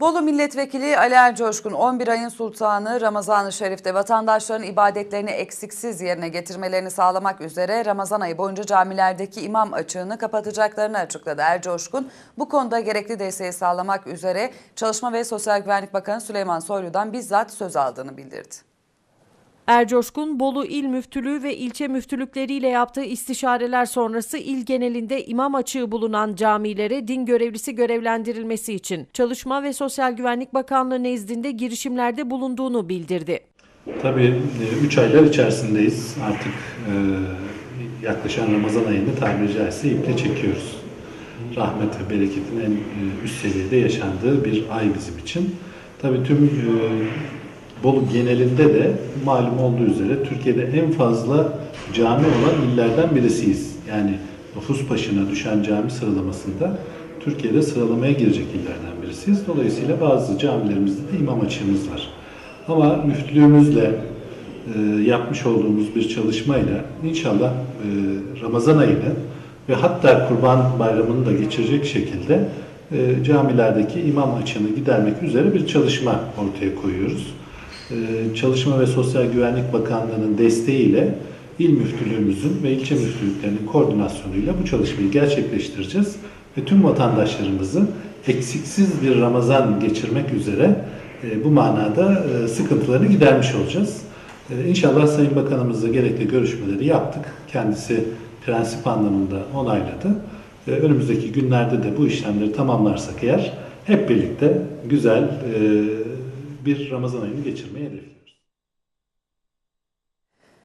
Bolu Milletvekili Ali Ercoşkun 11 ayın sultanı Ramazan-ı Şerif'te vatandaşların ibadetlerini eksiksiz yerine getirmelerini sağlamak üzere Ramazan ayı boyunca camilerdeki imam açığını kapatacaklarını açıkladı. Ercoşkun bu konuda gerekli desteği sağlamak üzere Çalışma ve Sosyal Güvenlik Bakanı Süleyman Soylu'dan bizzat söz aldığını bildirdi. Ercoşkun, Bolu İl Müftülüğü ve ilçe müftülükleriyle yaptığı istişareler sonrası il genelinde imam açığı bulunan camilere din görevlisi görevlendirilmesi için Çalışma ve Sosyal Güvenlik Bakanlığı nezdinde girişimlerde bulunduğunu bildirdi. Tabii 3 aylar içerisindeyiz. Artık e, yaklaşan Ramazan ayında tabiri caizse iple çekiyoruz. Rahmet ve bereketin en e, üst seviyede yaşandığı bir ay bizim için. Tabii tüm e, Bolu genelinde de malum olduğu üzere Türkiye'de en fazla cami olan illerden birisiyiz. Yani nüfus başına düşen cami sıralamasında Türkiye'de sıralamaya girecek illerden birisiyiz. Dolayısıyla bazı camilerimizde de imam açığımız var. Ama müftülüğümüzle e, yapmış olduğumuz bir çalışmayla inşallah e, Ramazan ayını ve hatta Kurban Bayramı'nı da geçirecek şekilde e, camilerdeki imam açığını gidermek üzere bir çalışma ortaya koyuyoruz. E, Çalışma ve Sosyal Güvenlik Bakanlığı'nın desteğiyle il müftülüğümüzün ve ilçe müftülüklerinin koordinasyonuyla bu çalışmayı gerçekleştireceğiz ve tüm vatandaşlarımızı eksiksiz bir Ramazan geçirmek üzere e, bu manada e, sıkıntılarını gidermiş olacağız. E, İnşallah Sayın Bakanımızla gerekli görüşmeleri yaptık. Kendisi prensip anlamında onayladı. Önümüzdeki günlerde de bu işlemleri tamamlarsak eğer hep birlikte güzel bir Ramazan ayını geçirmeyi hedefliyoruz.